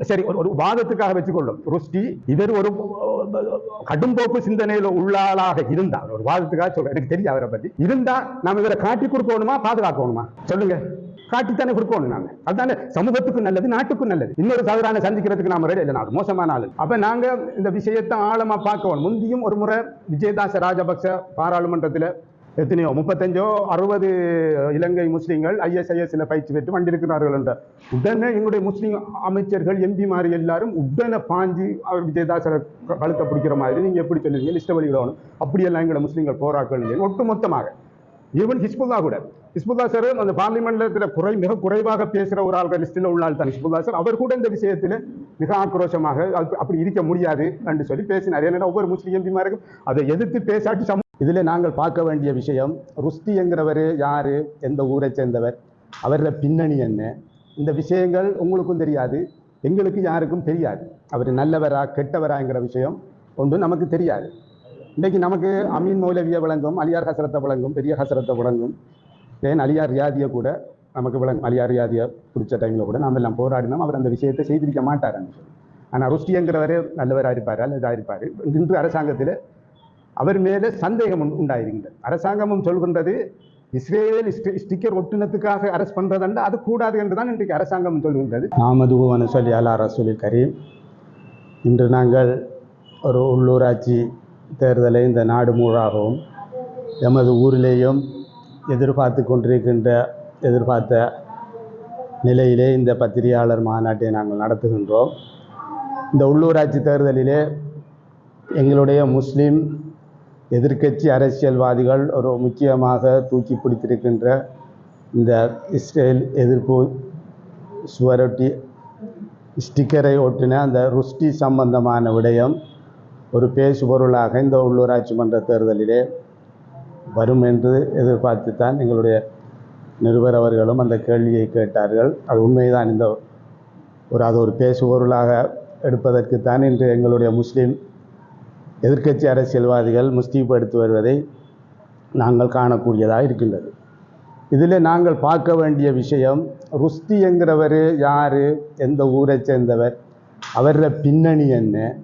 சரி ஒரு ஒரு வாதத்துக்காக வச்சுக்கொள்ளும். ருஷ்டி இவர் ஒரு கடும்போக்கு சிந்தனையில உள்ளாளாக இருந்தால் ஒரு வாதத்துக்காக சொல்றேன். எனக்கு தெரியும் அவரை பத்தி. இருந்தா நாம இவரை காட்டி கொடுக்கணுமா பாதுகாக்கணுமா? சொல்லுங்க. காட்டித்தானே கொடுக்கணும் நாங்க அதுதானே சமூகத்துக்கும் நல்லது நாட்டுக்கும் நல்லது. இன்னொரு தவறான சந்திக்கிறதுக்கு நாம ரெடி இல்லை நான் மோசமான ஆளு. அப்ப நாங்க இந்த விஷயத்தை ஆழமா பார்க்கணும். முந்தியும் ஒரு முறை விஜயதாச ராஜபக்ச பாராளுமன்றத்தில் எத்தனையோ? முப்பத்தஞ்சோ அறுபது இலங்கை முஸ்லீம்கள் ஐஎஸ்ஐஎஸ்ல பயிற்சி பெற்று வந்திருக்கிறார்கள் என்ற. உடனே எங்களுடைய முஸ்லீம் அமைச்சர்கள் எம்பி மாதிரி எல்லாரும் உடனே பாஞ்சு அவர் விஜயதாசரை கழுத்தை பிடிக்கிற மாதிரி நீங்க எப்படி சொல்லுவீங்க? லிஸ்ட்டை வெளியிடணும். அப்படியெல்லாம் எங்களை முஸ்லீம்கள் போராக்கள் ஒட்டு மொத்தமாக ஈவன் ஹிஸ்புல்லா கூட. ஹிஸ்புல்லா சார் அந்த பார்லிமெண்ட்ல குறை மிக குறைவாக பேசுகிற ஒரு ஆள்கள் லிஸ்டில் உள்ள ஆள் தான் ஹிஸ்புல்லா சார். அவர் கூட இந்த விஷயத்தில் மிக ஆக்ரோஷமாக அப்படி இருக்க முடியாது என்று சொல்லி பேசினார். ஏன்னா ஒவ்வொரு முஸ்லீம் எம்பிமாருக்கும் அதை எதிர்த்து பேசாட்டி இதில் நாங்கள் பார்க்க வேண்டிய விஷயம் ருஸ்தி என்கிறவர் யார்? எந்த ஊரை சேர்ந்தவர்? அவரோட பின்னணி என்ன? இந்த விஷயங்கள் உங்களுக்கும் தெரியாது எங்களுக்கு யாருக்கும் தெரியாது. அவர் நல்லவரா கெட்டவராங்கிற விஷயம் ஒன்றும் நமக்கு தெரியாது. இன்றைக்கு நமக்கு அமீன் மௌலவியை விளங்கும் அலியார் ஹசரத்தை விளங்கும் பெரிய ஹசரத்தை விளங்கும் ஏன் அலியார் ரியாதியை கூட நமக்கு விளங்கும் அலியார் ரியாதியை பிடிச்ச டைமில் கூட நாம் எல்லாம் போராடினோம் அவர் அந்த விஷயத்தை செய்திருக்க மாட்டார் ஆனால் ருஷ்டிங்கிறவரே நல்லவராக இருப்பார்? அல்ல இதாக இருப்பார்? இன்று அரசாங்கத்தில் அவர் மேலே சந்தேகம் உண்டாயிருக்கின்றது அரசாங்கமும் சொல்கின்றது இஸ்ரேல் ஸ்டி- ஸ்டிக்கர் ஒட்டுனத்துக்காக அரஸ்ட் பண்றதண்டா அது கூடாது என்று தான் இன்றைக்கு அரசாங்கம் சொல்கின்றது. நாமதுவன சொல்லி அலா ரசூலில் கரீம். இன்று நாங்கள் ஒரு உள்ளூராட்சி தேர்தலை இந்த நாடு முழுவதும் எமது ஊரிலேயும் எதிர்பார்த்து கொண்டிருக்கின்ற எதிர்பார்த்த நிலையிலே இந்த பத்திரிகையாளர் மாநாட்டை நாங்கள் நடத்துகின்றோம். இந்த உள்ளூராட்சி தேர்தலிலே எங்களுடைய முஸ்லீம் எதிர்க்கட்சி அரசியல்வாதிகள் ஒரு முக்கியமாக தூக்கி பிடித்திருக்கின்ற இந்த இஸ்ரேல் எதிர்ப்பு சுவரொட்டி ஸ்டிக்கரை ஒட்டின அந்த ருஷ்டி சம்பந்தமான விடயம் ஒரு பேசுபொருளாக இந்த உள்ளூராட்சி மன்ற தேர்தலிலே வரும் என்று எதிர்பார்த்து தான் எங்களுடைய நிருபர் அவர்களும் அந்த கேள்வியை கேட்டார்கள். அது உண்மைதான். இந்த ஒரு அது ஒரு பேசுபொருளாக எடுப்பதற்குத்தான் இன்று எங்களுடைய முஸ்லீம் எதிர்க்கட்சி அரசியல்வாதிகள் முஸ்தீப்படுத்தி வருவதை நாங்கள் காணக்கூடியதாக இருக்கின்றது. இதில் நாங்கள் பார்க்க வேண்டிய விஷயம் ருஸ்தி என்கிறவர் யார்? எந்த ஊரை சேர்ந்தவர்? அவரோட பின்னணி என்ன?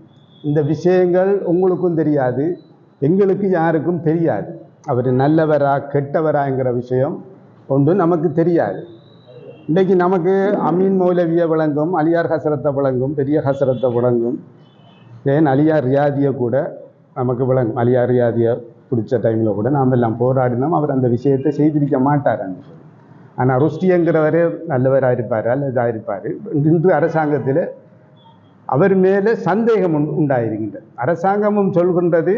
இந்த விஷயங்கள் உங்களுக்கும் தெரியாது எங்களுக்கு யாருக்கும் தெரியாது. அவர் நல்லவரா கெட்டவராங்கிற விஷயம் ஒன்று நமக்கு தெரியாது. இன்றைக்கு நமக்கு அமீன் மௌலவியை விளங்கும் அலியார் ஹசரத்தை விளங்கும் பெரிய ஹசரத்தை விளங்கும் ஏன் அலியார் ரியாதியை கூட நமக்கு விளங்கும். அலியார் ரியாதியை பிடிச்ச டைமில் கூட நாம் எல்லாம் போராடினோம். அவர் அந்த விஷயத்தை செய்திருக்க மாட்டார் சொல்லி ஆனால் ருஷ்டிங்கிறவரே நல்லவராக இருப்பார் அல்ல இதாக இருப்பார் இன்று அரசாங்கத்தில் அவர் மேலே சந்தேகம் உண்டாயிருக்கின்ற உண்டாயிருக்கின்றது. அரசாங்கமும் சொல்கின்றது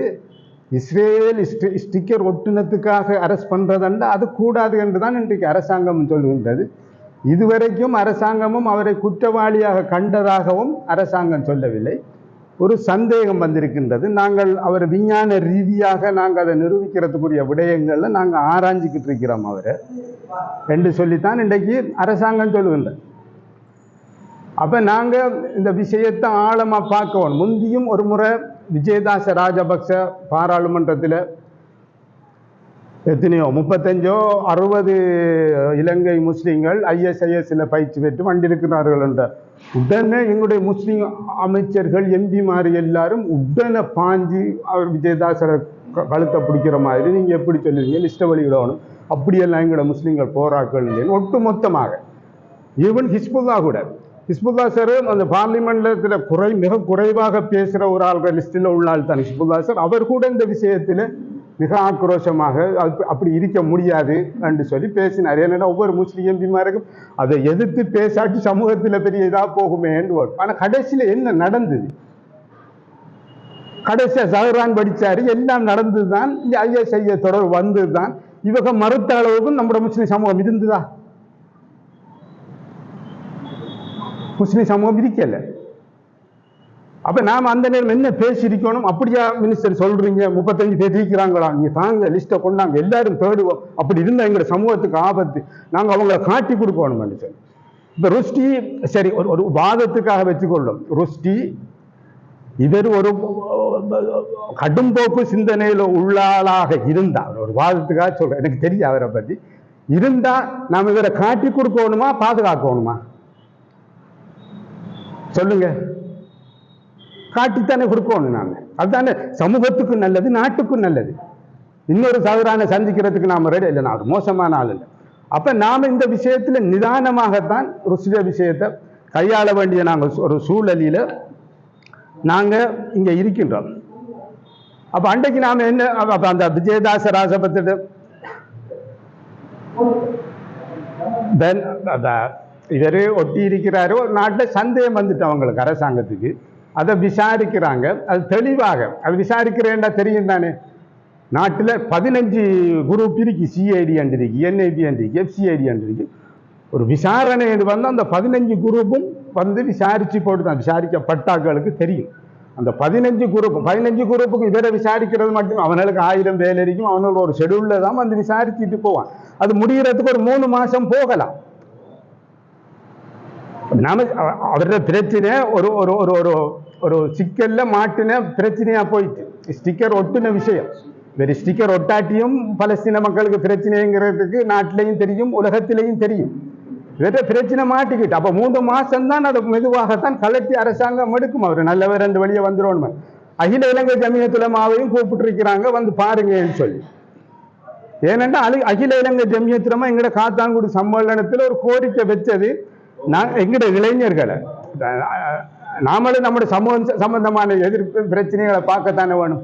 இஸ்ரேல் ஸ்டிக்கர் ஒட்டுனத்துக்காக அரஸ்ட் பண்ணுறதண்டா அது கூடாது என்று தான் இன்றைக்கு அரசாங்கம் சொல்கின்றது. இதுவரைக்கும் அரசாங்கமும் அவரை குற்றவாளியாக கண்டதாகவும் அரசாங்கம் சொல்லவில்லை. ஒரு சந்தேகம் வந்திருக்கின்றது. நாங்கள் அவர் விஞ்ஞான ரீதியாக நாங்கள் அதை நிரூபிக்கிறதுக்குரிய விடயங்களை நாங்கள் ஆராய்ஞ்சிக்கிட்டு இருக்கிறோம் அவரை. என்று சொல்லித்தான் இன்றைக்கு அரசாங்கம் சொல்லுகின்ற அப்போ நாங்கள் இந்த விஷயத்தை ஆழமாக பார்க்கணும் முந்தியும் ஒரு முறை விஜயதாச ராஜபக்ச பாராளுமன்றத்தில் எத்தனையோ? முப்பத்தஞ்சோ அறுபது இலங்கை முஸ்லீம்கள் ஐஎஸ்ஐஎஸ்ல பயிற்சி பெற்று வந்திருக்கிறார்கள் என்ற. உடனே எங்களுடைய முஸ்லீம் அமைச்சர்கள் எம்பி மாறி எல்லாரும் உடனே பாஞ்சி அவர் விஜயதாசரை க- கழுத்தை பிடிக்கிற மாதிரி நீங்கள் எப்படி சொல்லுவீங்க? லிஸ்ட்டை வெளியிடணும். அப்படியெல்லாம் எங்களோட முஸ்லீம்கள் போராக்கள் ஒட்டு ஒட்டுமொத்தமாக. ஈவன் ஹிஸ்புல்லா கூட. ஹிஸ்புல்லா சார் அந்த பார்லிமெண்ட்ல குறை மிக குறைவாக பேசுகிற ஒரு ஆள்கள் லிஸ்டில் உள்ள ஆள் தான் ஹிஸ்புல்லா சார் அவர் கூட இந்த விஷயத்தில் மிக ஆக்ரோஷமாக அது அப்படி இருக்க முடியாது என்று சொல்லி பேசினார். ஏன்னா ஒவ்வொரு முஸ்லீம் எம்பிமாருக்கும் அதை எதிர்த்து பேசாட்டி சமூகத்தில் பெரிய இதாக போகுமே என்று ஆனால் கடைசியில் என்ன நடந்தது? கடைசியா சஹரான் படிச்சாரு. எல்லாம் நடந்தது தான் இந்த ஐஎஸ்ஐஏ தொடர் வந்தது தான் இவங்க மறுத்த அளவுக்கும் நம்முடைய முஸ்லீம் சமூகம் இருந்ததா? முஸ்லீம் சமூகம் இருக்கலை. அப்ப நாம அந்த நேரம் என்ன பேசியிருக்கணும்? அப்படியா மினிஸ்டர் சொல்றீங்க. முப்பத்தஞ்சு பேர் இருக்கிறாங்களா? நீங்க தாங்க லிஸ்ட்டை கொண்டாங்க. எல்லாரும் தேடுவோம் அப்படி இருந்தா எங்க சமூகத்துக்கு ஆபத்து. நாங்க அவங்கள காட்டி கொடுக்கணும் மனுஷன் இப்ப ருஷ்டி சரி ஒரு ஒரு வாதத்துக்காக வச்சுக்கொள்ளும். ருஷ்டி இவர் ஒரு கடும்போக்கு சிந்தனையில உள்ளாளாக இருந்தா ஒரு வாதத்துக்காக சொல்றேன். எனக்கு தெரியும் அவரை பத்தி. இருந்தா நாம இவரை காட்டி கொடுக்கணுமா பாதுகாக்கணுமா? சொல்லுங்க. காட்டித்தானே கொடுக்கணும் நாங்கள் அதுதானே சமூகத்துக்கும் நல்லது நாட்டுக்கும் நல்லது. இன்னொரு சதுரான சந்திக்கிறதுக்கு நாம ரெடி இல்லை. நான் மோசமான ஆள் இல்லை. அப்போ நாம இந்த விஷயத்துல நிதானமாகத்தான் ருசித விஷயத்தை கையாள வேண்டிய நாங்கள் ஒரு சூழலில நாங்கள் இங்கே இருக்கின்றோம். அப்போ அன்றைக்கு நாம என்ன அப்போ அந்த விஜயதாச ராசபத்திட்டு தென் இவரே ஒட்டி இருக்கிறாரு. ஒரு நாட்டில் சந்தேகம் வந்துட்டு அவங்களுக்கு அரசாங்கத்துக்கு. அதை விசாரிக்கிறாங்க. அது தெளிவாக அது விசாரிக்கிறேன்டா தெரியும் தானே. நாட்டில் பதினஞ்சு குரூப் இருக்கு சிஐடி இருக்கு என்ஐபி இருக்கு எஃப்சிஐடி இருக்கு ஒரு விசாரணை இது வந்து அந்த பதினஞ்சு குரூப்பும் வந்து விசாரித்து போட்டு தான் விசாரிக்கப்பட்டாக்களுக்கு தெரியும். அந்த பதினஞ்சு குரூப் பதினஞ்சு குரூப்புக்கு இவரை விசாரிக்கிறது மட்டும் அவனுக்கு ஆயிரம் வேலை இருக்கும் அவனோட ஒரு ஷெடியூலில் தான் வந்து விசாரிச்சுட்டு போவான். அது முடிகிறதுக்கு ஒரு மூணு மாதம் போகலாம். நாம அவ- பிரச்சனை ஒரு ஒரு ஒரு ஒரு ஒரு சிக்கல்ல மாட்டின பிரச்சனையா போயிட்டு. ஸ்டிக்கர் ஒட்டுன விஷயம். வெறும் ஸ்டிக்கர் ஒட்டாட்டியும் பலஸ்தீன மக்களுக்கு பிரச்சனைங்கிறதுக்கு நாட்டிலையும் தெரியும் உலகத்திலையும் தெரியும். இவற்றை பிரச்சனை மாட்டிக்கிட்டு. அப்போ மூன்று மாதம் தான் அதை மெதுவாகத்தான் கலட்டி அரசாங்கம் எடுக்கும். அவர் நல்லவர் ரெண்டு வழியை வந்துடும் அகில இலங்கை ஜமியத்துலமாவையும் கூப்பிட்டுருக்கிறாங்க வந்து பாருங்கன்னு சொல்லி. ஏனென்றால் அலி அகில இலங்கை ஜமியத்திரமா எங்களோட காத்தாங்குடி சம்மேளனத்தில் ஒரு கோரிக்கை வச்சது. நான் எங்கட இளைஞர்களை நாமளும் நம்முடைய சமூக சம்பந்தமான எதிர்ப்பு பிரச்சனைகளை பார்க்கத்தானே வேணும்.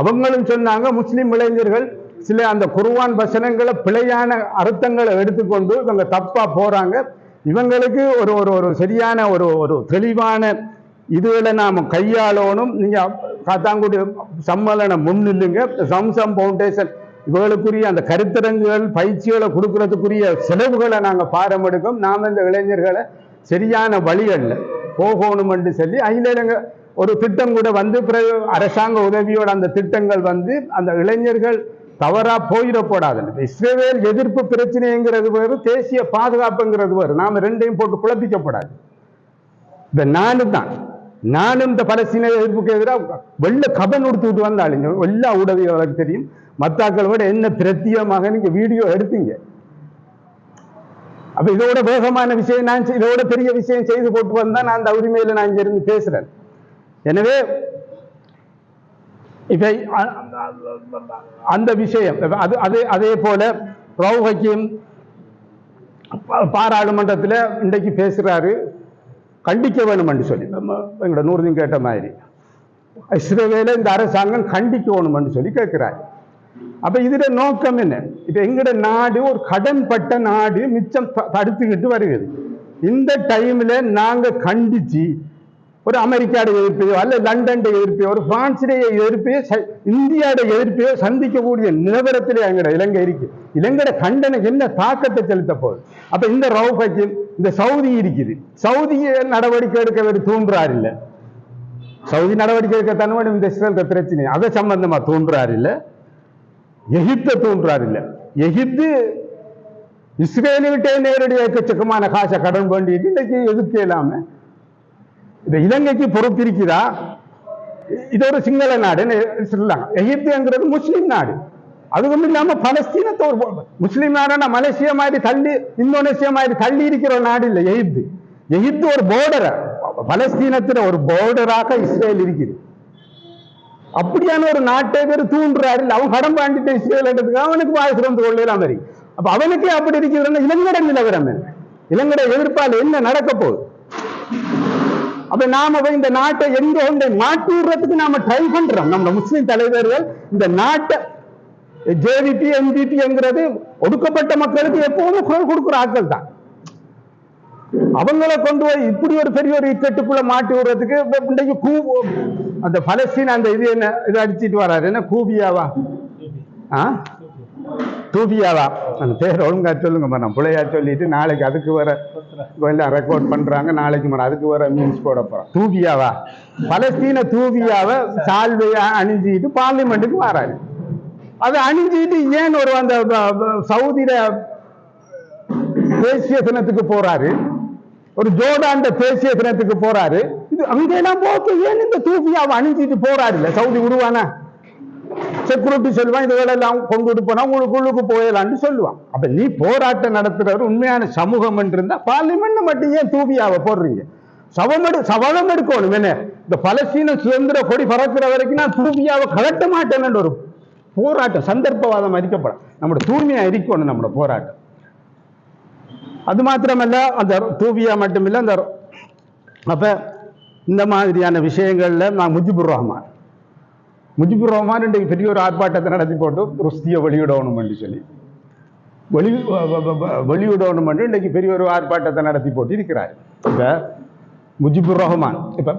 அவங்களும் சொன்னாங்க முஸ்லீம் இளைஞர்கள் சில அந்த குருவான் வசனங்களை பிழையான அர்த்தங்களை எடுத்துக்கொண்டு இவங்க தப்பாக போகிறாங்க இவங்களுக்கு ஒரு ஒரு ஒரு சரியான ஒரு ஒரு தெளிவான இதுகளை நாம் கையாளணும். நீங்கள் காத்தாங்குடி சம்மேளனம் முன்னில்லுங்க. சம்சம் ஃபவுண்டேஷன் இவர்களுக்குரிய அந்த கருத்தரங்குகள் பயிற்சிகளை கொடுக்கறதுக்குரிய செலவுகளை நாங்கள் பாரம் எடுக்கும். நாம் இந்த இளைஞர்களை சரியான வழிகளில் போகணுமென்று சொல்லி அகில ஒரு திட்டம் கூட வந்து பிறகு அரசாங்க உதவியோட அந்த திட்டங்கள் வந்து அந்த இளைஞர்கள் தவறா போயிடக்கூடாது. இஸ்ரேவேல் எதிர்ப்பு பிரச்சனைங்கிறது வேறு தேசிய பாதுகாப்புங்கிறது வேறு. நாம் ரெண்டையும் போட்டு குழப்பிக்கப்படாது. இந்த நானும் தான். நானும் இந்த பலஸ்தீன எதிர்ப்புக்கு எதிராக வெள்ள கபன் உடுத்துட்டு வந்தாளுங்க எல்லா ஊடகங்களுக்கு தெரியும். மத்தாக்கள் விட என்ன பிரத்தியமாக நீங்க வீடியோ எடுத்தீங்க? அப்ப இதோட வேகமான விஷயம் நான் இதோட பெரிய விஷயம் செய்து போட்டு வந்தா நான் அந்த உரிமையில நான் இங்க இருந்து பேசுறேன். எனவே இப்ப அந்த விஷயம் அது அது அதே போல ரவுஹக்கிம் பாராளுமன்றத்தில் இன்றைக்கு பேசுறாரு கண்டிக்க வேணும்னு சொல்லி. நம்ம எங்களோட நூறுதின் கேட்ட மாதிரி. இஸ்ரேவேல இந்த அரசாங்கம் கண்டிக்கணும்னு சொல்லி கேட்கிறாரு. அப்ப இதுல நோக்கம் என்ன? இப்ப எங்கட நாடு ஒரு கடன்பட்ட நாடு மிச்சம் தடுத்துக்கிட்டு வருகிறது. இந்த டைம்ல நாங்க கண்டிச்சு ஒரு அமெரிக்காவோட எதிர்ப்பையோ அல்ல லண்டன் எதிர்ப்பையோ ஒரு பிரான்சுடைய எதிர்ப்பையோ ச- இந்தியாட எதிர்ப்பையோ சந்திக்கக்கூடிய நிலவரத்தில் எங்கட இலங்கை இருக்கு. இலங்கையோட கண்டனம் என்ன தாக்கத்தை செலுத்த போகுது? அப்ப இந்த ரவுபக்கு இந்த சவுதி இருக்குது. சவுதிய நடவடிக்கை எடுக்க வேறு தூண்டுறாரு இல்லை சவுதி நடவடிக்கை எடுக்க தன்னுடைய இந்த இஸ்ரேல் பிரச்சனை அதை சம்பந்தமா தூண்டுறாரு இல்லை எகிப்தை தோன்றார் இல்லை. எகிப்து இஸ்ரேலுக்கிட்டே நேரடியாக எக்கச்சக்கமான காசை கடன் வேண்டிட்டு இன்னைக்கு எதிர்க்க இல்லாம இந்த இலங்கைக்கு பொறுத்திருக்கிறா. இது ஒரு சிங்கள நாடு சொல்லலாம் எகிப்துங்கிறது முஸ்லீம் நாடு. அதுவும் இல்லாம பலஸ்தீனத்தை ஒரு முஸ்லீம் முஸ்லிம் நாடுனா மலேசியா மாதிரி தள்ளி இந்தோனேசியா மாதிரி தள்ளி இருக்கிற நாடு இல்லை எகிப்து. எகிப்து ஒரு போர்டர் பலஸ்தீனத்துல ஒரு போர்டராக இஸ்ரேல் இருக்குது. அப்படியான ஒரு நாட்டை பேர் தூண்டுறாரு. அவன் கடன் பாண்டிட்டு இஸ்ரேல் அவனுக்கு வாய் வந்து கொள்ளலாம் மாதிரி அப்ப அவனுக்கே அப்படி இருக்கிறது இலங்கட நிலவரம் என்ன? இலங்கட எதிர்ப்பால் என்ன நடக்க போகுது? அப்ப நாம போய் இந்த நாட்டை எங்க ஒன்றை மாற்றி விடுறதுக்கு நாம ட்ரை பண்றோம். நம்ம முஸ்லிம் தலைவர்கள் இந்த நாட்டை ஜேவிபி எம்பிபிங்கிறது ஒடுக்கப்பட்ட மக்களுக்கு எப்பவுமே குரல் கொடுக்குற ஆட்கள் தான். அவங்கள கொண்டு போய் இப்படி ஒரு பெரிய ஒரு இக்கட்டுக்குள்ள மாட்டி விடுறதுக்கு இன்றைக்கு கூ அந்த பலஸ்தீன் அந்த இது என்ன இது அடிச்சிட்டு வராரு. என்ன கூபியாவா? ஆ? தூபியாவா? அந்த பேர் ஒழுங்கா சொல்லுங்க மேடம் பிள்ளையா சொல்லிட்டு நாளைக்கு அதுக்கு வர எல்லாம் ரெக்கார்ட் பண்றாங்க. நாளைக்கு மேடம் அதுக்கு வர மீன்ஸ் போட போறோம். தூபியாவா? பலஸ்தீன தூபியாவை சால்வையா அணிஞ்சிட்டு பார்லிமெண்ட்டுக்கு வராரு. அது அணிஞ்சிட்டு ஏன் ஒரு அந்த சவுதியில தேசிய தினத்துக்கு போறாரு? ஒரு ஜோர்டான் தேசிய தினத்துக்கு போறாரு. இது அங்கெல்லாம் போக்கு. ஏன் இந்த தூபியாவை அணிஞ்சிட்டு போறாரு இல்ல சவுதி உருவானா செக்யூரிட்டி சொல்லுவான் இதுகளெல்லாம் கொண்டு போனா உங்களுக்கு உள்ளுக்கு போயிடலாம்னு சொல்லுவான். அப்ப நீ போராட்டம் நடத்துறவர் உண்மையான சமூகம் இருந்தா பார்லிமெண்ட் மட்டும் ஏன் தூபியாவை போடுறீங்க? சவம் எடு சவளம் எடுக்கணும் என்ன? இந்த பலஸ்தீன சுதந்திர கொடி பறக்கிற வரைக்கும் நான் தூபியாவை கலட்ட மாட்டேன்னு ஒரு போராட்டம் சந்தர்ப்பவாதம் அரிக்கப்படும். நம்மளோட தூய்மையா இருக்கணும் நம்மளோட போராட்டம். அது மாத்திரமல்ல அந்த தூபியா மட்டுமில்லை அந்த அப்ப இந்த மாதிரியான விஷயங்கள்ல நான் முஜிபுர் ரஹ்மான். முஜிபுர் ரஹ்மான் இன்றைக்கு பெரிய ஒரு ஆர்ப்பாட்டத்தை நடத்தி போட்டு ருஸ்தியை வெளியிடணும் என்று சொல்லி. வெளி வெளியிடணும் என்று இன்றைக்கு பெரிய ஒரு ஆர்ப்பாட்டத்தை நடத்தி போட்டு இருக்கிறார். இப்ப முஜிபுர் ரஹ்மான் இப்ப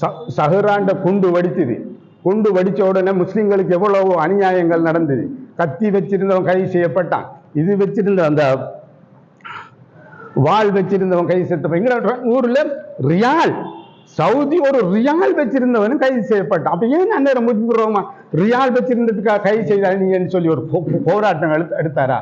ச- சஹராண்ட குண்டு வடித்தது. குண்டு வடித்த உடனே முஸ்லீம்களுக்கு எவ்வளவு அநியாயங்கள் நடந்தது. கத்தி வச்சிருந்தவன் கைது செய்யப்பட்டான். இது வச்சிருந்த அந்த வாள் வச்சிருந்தவன் கைது செய்யப்பட்ட ஊர்ல ரியால். சவுதி ஒரு ரியால் வச்சிருந்தவனும் கைது செய்யப்பட்டான் அப்ப ஏன் அந்நேரம் முஜிபுர் ரியால் வச்சிருந்ததுக்காக கைது செய்தாங்கன்னு சொல்லி ஒரு போராட்டம் எடுத்து- எடுத்தாரா?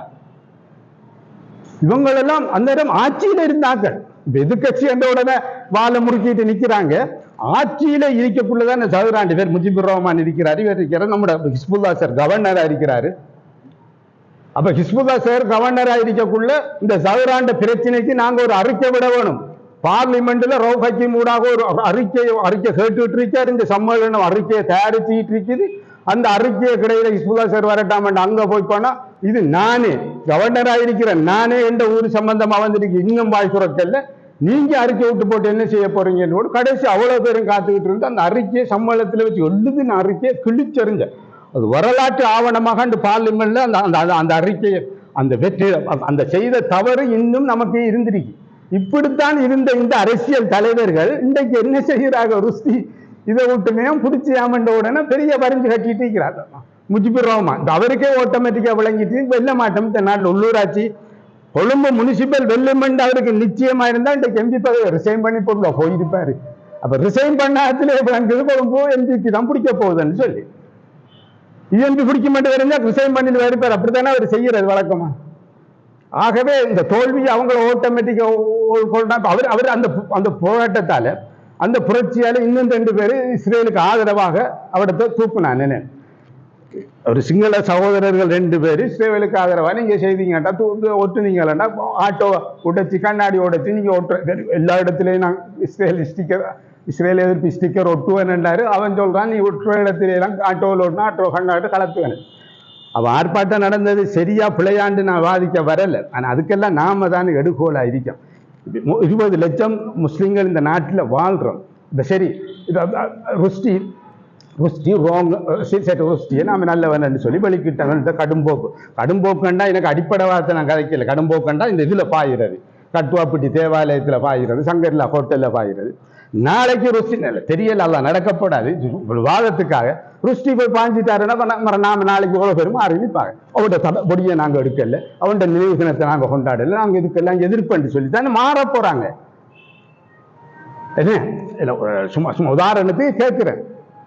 இவங்களெல்லாம் அந்நேரம் ஆட்சியில இருந்தார்கள். எதிர்கட்சி என்ற உடனே வாழை முறுக்கிட்டு நிக்கிறாங்க. ஆட்சியில இருக்கக்குள்ளதான் சதுராண்டி பேர் முஜிபுர் ரஹ்மான் இருக்கிறார். இவர் இருக்கிறார் நம்முடைய ஹிஸ்புல்லா சார் கவர்னரா இருக்கிறாரு. அப்ப ஹிஸ்புல்லா சார் கவர்னரா இருக்கக்குள்ள இந்த சதுராண்ட பிரச்சனைக்கு நாங்க ஒரு அறிக்கை விட வேணும். பார்லிமெண்ட்ல ரவுப் மூடாக ஒரு அறிக்கை அறிக்கை கேட்டுட்டு இருக்கார் இந்த சம்மேளனம் அறிக்கையை தயாரிச்சுட்டு இருக்குது. அந்த அறிக்கையை கிடையில ஹிஸ்புல்லா சார் வரட்டாம அங்க போய் போனா இது நானே கவர்னரா இருக்கிறேன் நானே எந்த ஊர் சம்பந்தமா வந்திருக்கு இன்னும் வாய் சுரக்கல்ல. நீங்க அறிக்கை விட்டு போட்டு என்ன செய்ய போறீங்கன்னு கூட கடைசி அவ்வளவு பேரும் காத்துக்கிட்டு இருந்து அந்த அறிக்கையை சம்மேளனத்துல வச்சு எழுதுன அறிக்கையை கிழிச்செறிஞ்ச அது வரலாற்று ஆவணமாக அந்த பார்லிமெண்ட்ல அந்த அந்த அந்த அறிக்கையை அந்த வெற்றி அந்த செய்த தவறு இன்னும் நமக்கு இருந்திருக்கு. இப்படித்தான் இருந்த இந்த அரசியல் தலைவர்கள் இன்றைக்கு என்ன செய்கிறாங்க ருஸ்தி இதை விட்டுமே பிடிச்சியாமன்ற உடனே பெரிய வரிஞ்சு கட்டிட்டு இருக்கிறாங்க முஜிபுர் ரஹ்மான் இந்த அவருக்கே ஆட்டோமேட்டிக்காக விளங்கிட்டு வெல்ல மாட்டோம் இந்த நாட்டில் உள்ளூராட்சி. கொழும்பு முனிசிபல் வெல்லுமெண்ட் அவருக்கு நிச்சயமா இருந்தால் இன்றைக்கு எம்பி பதவி ரிசைன் பண்ணி போடுவா போயிருப்பாரு. அப்ப ரிசைன் பண்ணாத்துல கொழும்பு எம்பிக்கு தான் பிடிக்க போகுதுன்னு சொல்லி. இஎம்பி பிடிக்க மாட்டேன் இருந்தா ரிசைன் பண்ணிட்டு வருப்பார் அப்படித்தானே அவர் செய்யறது வழக்கமா? ஆகவே இந்த தோல்வி அவங்கள ஆட்டோமேட்டிக்காக அவர் அவர் அந்த அந்த போராட்டத்தால் அந்த புரட்சியால் இன்னும் ரெண்டு பேர் இஸ்ரேலுக்கு ஆதரவாக அவடத்தை தூக்குனான் ஒரு சிங்கள சகோதரர்கள் ரெண்டு பேர் இஸ்ரேலுக்கு ஆதரவாக நீங்கள் செய்தீங்கட்டா தூக்கு ஒட்டுனீங்களா ஆட்டோ உடைச்சி கண்ணாடி உடைச்சி நீங்கள் ஒட்டு எல்லா இடத்துலையும் நான் இஸ்ரேல் ஸ்டிக்கர் இஸ்ரேல் எதிர்ப்பு ஸ்டிக்கர் ஒட்டுவேன்ன்றாரு அவன் சொல்றான் நீ ஒற்ற இடத்துல எல்லாம் ஆட்டோவில் ஒட்டினா ஆட்டோ கண்டாட்டு கலத்துவேன். அவள் ஆர்ப்பாட்டம் நடந்தது சரியா பிழையாண்டு நான் வாதிக்க வரலை. ஆனால் அதுக்கெல்லாம் நாம தான் எடுகோலாக இருக்கோம். இருபது லட்சம் முஸ்லீம்கள் இந்த நாட்டில் வாழ்றோம். இந்த சரி ருஷ்டி ருஷ்டி ரோங் சரி ருஷ்டியை நாம் நல்லவன் சொல்லி வெளிக்கிட்டவன் இந்த கடும்போக்கு. கடும்போக்குண்டா எனக்கு அடிப்படை வார்த்தை நான் கதைக்கல. கடும்போக்குண்டா இந்த இதில் பாயிறது. கட்டுவாப்பட்டி தேவாலயத்தில் பாயிறது சங்கர்ல ஹோட்டலில் பாயிறது. நாளைக்கு ருஷ்டி இல்லை தெரியல அல்ல நடக்கப்படாது. ஒரு வாதத்துக்காக. ருஷ்டி போய் பாஞ்சிட்டாருன்னா நாம நாளைக்கு எவ்வளோ பேரும் அறிவிப்பாங்க. அவன்கிட்ட தட பொடியை நாங்கள் எடுக்கல. அவன்கிட்ட நினைவு தினத்தை நாங்கள் கொண்டாடல. நாங்கள் இதுக்கெல்லாம் எதிர்ப்புன்னு சொல்லி தானே மாற போறாங்க. என்ன? இல்ல சும்மா சும்மா உதாரணத்துக்கு கேட்கிறேன்.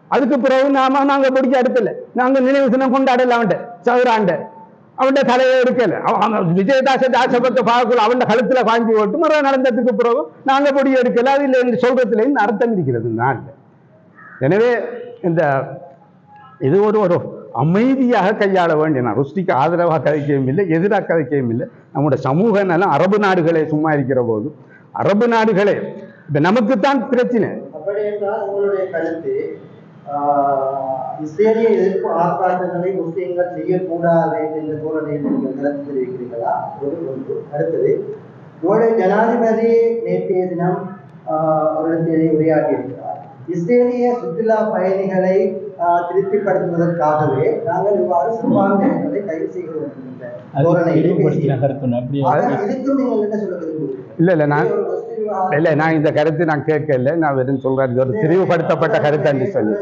அதுக்கு பிறகு நாம நாங்கள் பிடிக்க அடுத்தல நாங்கள் நினைவு தினம் கொண்டாடல அவன்கிட்ட. சதுராண்ட அவன் தலையை எடுக்கல விஜயதாசன் அவன் தாசபத்தை பார்க்கல அவன் கழுத்துல பாஞ்சி ஓட்டு முறை நடந்ததுக்கு பிறகு நாங்கள் பொடி எடுக்கல அது இல்லை என்று சொல்றதுல இருந்து அர்த்தம் இருக்கிறது நான் எனவே இந்த இது ஒரு ஒரு அமைதியாக கையாள வேண்டிய நான் ருஷ்டிக்கு ஆதரவாக கதைக்கவும் இல்லை எதிராக கதைக்கவும் இல்லை நம்முடைய சமூக நலம் அரபு நாடுகளே சும்மா இருக்கிற போது அரபு நாடுகளே இப்போ நமக்குத்தான் பிரச்சனை இஸ்ரேலிய எதிர்ப்பு ஆர்ப்பாட்டங்களை முஸ்லீம்கள் செய்யக்கூடாது என்ற தோரணையில் நீங்கள் கருத்து தெரிவிக்கிறீர்களா? ஒரு ஒன்று. அடுத்தது உங்களுடைய ஜனாதிபதி நேற்றைய தினம் ஆஹ், ஒரு இடத்திலே உரையாற்றியிருக்கிறார். இஸ்ரேலிய சுற்றுலா பயணிகளை ஆஹ், திருப்திப்படுத்துவதற்காகவே நாங்கள் இவ்வாறு சிறுபான்மையினரை கைது செய்கிறோம். இல்ல இல்ல நான். இல்ல நான் இந்த கருத்து நான் கேட்கல. நான் வெறும் சொல்றேன். இது ஒரு திரிவுபடுத்தப்பட்ட கருத்து என்று சொல்லி.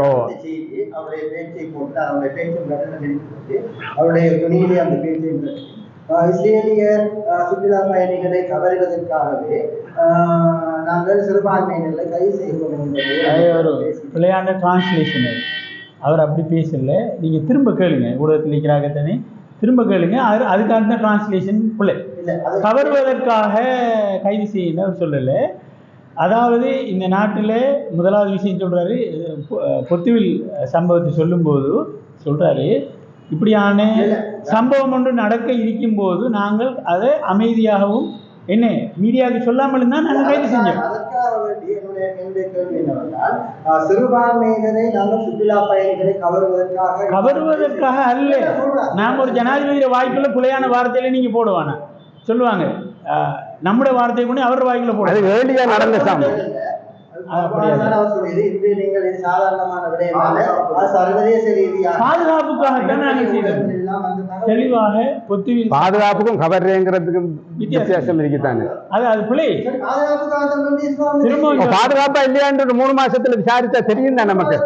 ஓ. அவருடைய பேச்சை போட்டு அவருடைய பேச்சை அவருடைய துணியிலே அந்த பேச்சை இஸ்ரேலிய சுற்றுலா பயணிகளை கவருவதற்காகவே ஆஹ் நாங்கள் சிறுபான்மையினர்களை கைது செய்கிறோம் என்பதை பிள்ளையான டிரான்ஸ்லேஷன் அவர் அப்படி பேசல. நீங்க திரும்ப கேளுங்க. ஊடகத்தில் நிற்கிறாங்க தானே. திரும்ப கேளுங்க. அது அதுக்காக தான் டிரான்ஸ்லேஷன் பிள்ளை. கவர்வதற்காக கைது செய்யணும் அவர் சொல்லலை. அதாவது இந்த நாட்டில் முதலாவது விஷயம் சொல்றாரு. பொ- பொத்துவில் சம்பவத்தை சொல்லும்போது சொல்றாரு. இப்படியான சம்பவம் ஒன்று நடக்க இருக்கும்போது நாங்கள் அதை அமைதியாகவும் என்ன மீடியாவுக்கு சொல்லாமல் இருந்தால் நாங்கள் கைது செஞ்சோம். என்னுடைய கேள்வி என்னவென்றால் சிறுபான்மையினரை நாங்கள் சுற்றுலா பயணிகளை கவருவதற்காக கவருவதற்காக அல்ல. நாம ஒரு ஜனாதிபதி வாய்க்குள்ள பிழையான வார்த்தையில நீங்க போடுவானா? சொல்லுவாங்க. ஆஹ், நம்முடைய வார்த்தையை கொண்டு அவர் வாய்க்குள்ள அது போடுவாங்க ஏழியா நடந்த சாமி. தெளிவாக பாதுகாப்புக்கும் கவர்றேங்கிறதுக்கும் வித்தியாசம். இருக்குதானே? அது அது இப்ப பாதுகாப்பா இல்லையான்ற ஒரு மூணு மாசத்துல விசாரிச்சா தெரியும் தான் நமக்கு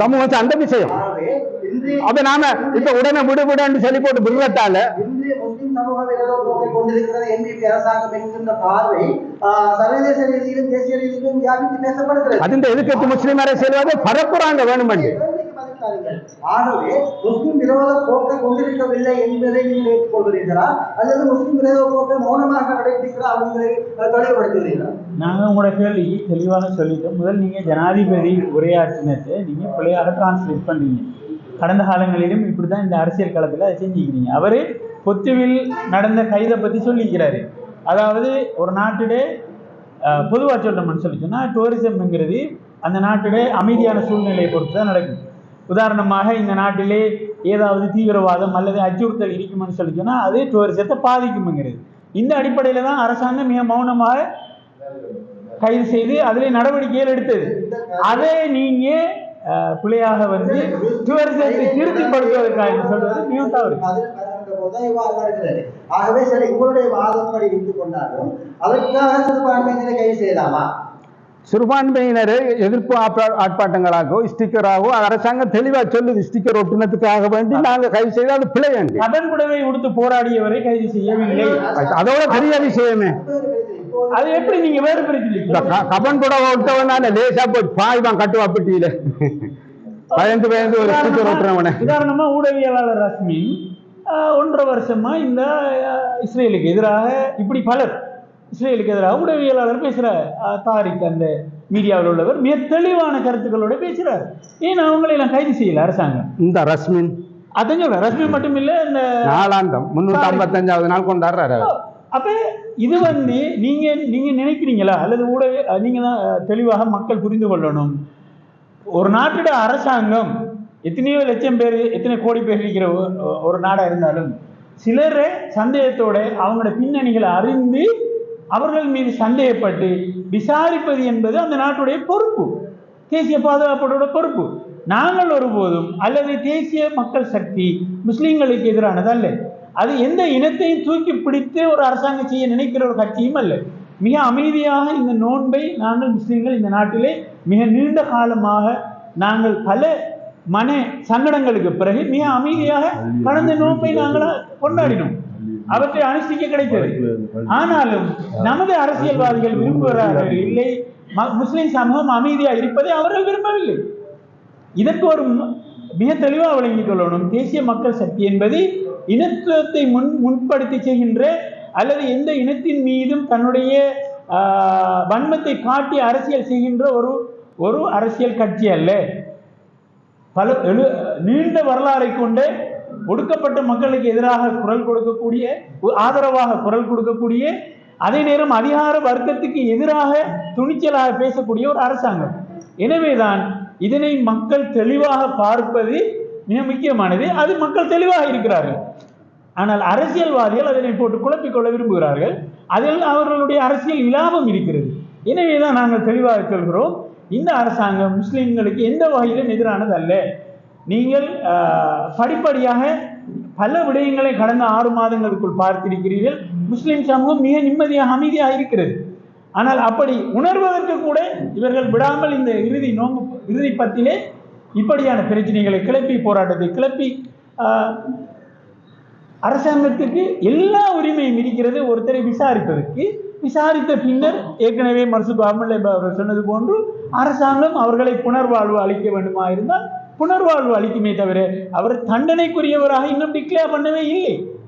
சமூகம் சார்ந்த விஷயம். அப்ப நாம இப்ப உடனே விடு விடுன்னு சொல்லி போட்டு விடுறதால அதுஇந்த எதுக்கு முஸ்லீம் அரசியல்வாதி பரப்புறாங்க வேணுமெண்டு கேள்விக்கு ஆகவே முஸ்லிம் விரோத போக்கை கொண்டிருக்கவில்லை என்பதை நீங்கள் ஏற்றுக்கொள்கிறீர்களா? அல்லது முஸ்லிம் விரோத போக்கை மௌனமாக கடைபிடிக்கிறா என்பதை அஹ், தெளிவுபடுத்துகிறீர்களா? நாங்கள் உங்களோட கேள்வி தெளிவாக சொல்லிட்டோம். முதல் நீங்கள் ஜனாதிபதி உரையாற்றினது நீங்கள் பிள்ளையாக டிரான்ஸ்லேட் பண்ணீங்க கடந்த காலங்களிலும் இப்படி தான் இந்த அரசியல் காலத்தில் அதை செஞ்சுக்கிறீங்க. அவர் பொத்துவில் நடந்த கைதை பற்றி சொல்லிக்கிறாரு. அதாவது ஒரு நாட்டிலே பொதுவாக சொல்கிறோம்னு சொல்லி சொன்னால் டூரிசம்ங்கிறது அந்த நாட்டுடைய அமைதியான சூழ்நிலையை பொறுத்து தான் நடக்கும் உதாரணமாக இந்த நாட்டிலே ஏதாவது தீவிரவாதம் அல்லது அச்சுறுத்தல் இருக்குமென்னு சொல்லி சொன்னால் அது டூரிசத்தை பாதிக்கும்ங்கிறது. இந்த அடிப்படையில் தான் அரசாங்கம் மிக மௌனமாக கைது செய்து அதில் நடவடிக்கைகள் எடுத்தது. அதை நீங்க பிள்ளையாக வந்து டூரிசத்தை திருப்திப்படுத்துவதற்காக சொல்வது மிக தவறு ஆகவே சரி உங்களுடைய வாதம் வைத்துக் கொண்டாலும் அதற்காக சிறுபான்மையினரை கைது செய்யலாமா? சிறுபான்மையினர் எதிர்ப்பு ஆர்ப்பாட்டங்களாகவோ ஸ்டிக்கராகவோ அரசாங்கம் தெளிவா சொல்லுது. ஸ்டிக்கர் ஒட்டுனதுக்காக வேண்டி நாங்க கைது செய்து அது பிழை அண்டு கடன் புடவை உடுத்து போராடியவரை கைது செய்யவில்லை. அதோட பெரிய விஷயமே. அது எப்படி நீங்க வேறு இந்த பிரிச்சிருக்கீங்க க- கபன் கூட விட்டவனால லேசா போய் பாய்வான் கட்டுவா பெட்டியில. பயந்து பயந்து ஒரு ஸ்டிக்கர் ஒட்டுறவன. உதாரணமா ஊடகவியலாளர் ஆஹ், ஒன்றரை வருஷமா இந்த இஸ்ரேலுக்கு எதிராக இப்படி பலர் இஸ்ரேலுக்கு எதிராக ஊடகவியலாளர் பேசுறார். ஆஹ், தாரிக் அந்த மீடியாவில் உள்ளவர் மிக தெளிவான கருத்துக்களோட பேசுறார். ஏன் அவங்களை எல்லாம் கைது செய்யல அரசாங்கம்? இந்த ரஸ்மின். அதான் சொல்றேன் ரஸ்மி மட்டும் இல்ல இந்த நாளாந்தம் முன்னூத்தி ஐம்பத்தஞ்சாவது நாள் கொண்டாடுறாரு. அப்ப இது வந்து நீங்க நீங்க நினைக்கிறீங்களா? அல்லது ஊடக அஹ், நீங்க தான் தெளிவாக மக்கள் புரிந்து கொள்ளணும். ஒரு நாட்டோட அரசாங்கம் எத்தனையோ லட்சம் பேர் எத்தனை கோடி பேர் இருக்கிற ஒரு நாடா இருந்தாலும் சிலரை சந்தேகத்தோட அவங்களோட பின்னணிகளை அறிந்து அவர்கள் மீது சந்தேகப்பட்டு விசாரிப்பது என்பது அந்த நாட்டுடைய பொறுப்பு. தேசிய பாதுகாப்போட பொறுப்பு. நாங்கள் ஒருபோதும் அல்லது தேசிய மக்கள் சக்தி முஸ்லிம்களுக்கு எதிரானது அல்ல. அது எந்த இனத்தையும் தூக்கி பிடித்து ஒரு அரசாங்கம் செய்ய நினைக்கிற ஒரு கட்சியும் அல்ல. மிக அமைதியாக இந்த நோன்பை நாங்கள் முஸ்லிம்கள் இந்த நாட்டிலே மிக நீண்ட காலமாக நாங்கள் பல மன சங்கடங்களுக்கு பிறகு மிக அமைதியாக கடந்த நோன்பை நாங்கள் கொண்டாடினோம். அவற்றை அனுஷ்டிக்க கிடைத்தது. ஆனாலும் நமது அரசியல்வாதிகள் விரும்புகிறார்கள் இல்லை ம- முஸ்லிம் சமூகம் அமைதியா இருப்பதை அவர்கள் விரும்பவில்லை. இதற்கு ஒரு மிக தெளிவாக விளங்கிக் கொள்ளணும். தேசிய மக்கள் சக்தி என்பது இனத்துவத்தை முன் முன்படுத்தி செய்கின்ற அல்லது எந்த இனத்தின் மீதும் தன்னுடைய ஆஹ், வன்மத்தை காட்டி அரசியல் செய்கின்ற ஒரு ஒரு அரசியல் கட்சி அல்ல. பல எழு நீண்ட வரலாறை கொண்ட ஒடுக்கப்பட்ட மக்களுக்கு எதிராக குரல் கொடுக்கக்கூடிய ஆதரவாக குரல் கொடுக்கக்கூடிய அதே நேரம் அதிகார வர்க்கத்துக்கு எதிராக துணிச்சலாக பேசக்கூடிய ஒரு அரசாங்கம். எனவேதான் இதனை மக்கள் தெளிவாக பார்ப்பது மிக முக்கியமானது. அது மக்கள் தெளிவாக இருக்கிறார்கள். ஆனால் அரசியல்வாதிகள் அதனை போட்டு குழப்பிக்கொள்ள விரும்புகிறார்கள். அதில் அவர்களுடைய அரசியல் இலாபம் இருக்கிறது. எனவேதான் நாங்கள் தெளிவாக சொல்கிறோம் இந்த அரசாங்கம் முஸ்லீம்களுக்கு எந்த வகையிலும் எதிரானது அல்ல. நீங்கள் படிப்படியாக பல விடயங்களை கடந்த ஆறு மாதங்களுக்குள் பார்த்திருக்கிறீர்கள். முஸ்லிம் சமூகம் மிக நிம்மதியாக அமைதியாக இருக்கிறது. ஆனால் அப்படி உணர்வதற்கு கூட இவர்கள் விடாமல் இந்த இறுதி நோம்பு இறுதி பத்திலே இப்படியான பிரச்சனைகளை கிளப்பி போராட்டத்தை கிளப்பி அரசாங்கத்துக்கு எல்லா உரிமையும் இருக்கிறது. ஒருத்தரை விசாரிப்பதற்கு. விசாரித்த பின்னர் ஏற்கனவே மர்சுக் அஹமத் அவர்கள் சொன்னது போன்று அரசாங்கம் அவர்களை புனர்வாழ்வு அளிக்க வேண்டுமா இருந்தால் புனர்வாழ்வு அளிக்குமே தவிர அவர் தண்டனைக்குரியவராக இன்னும் டிக்ளேர் பண்ணவே இல்லை.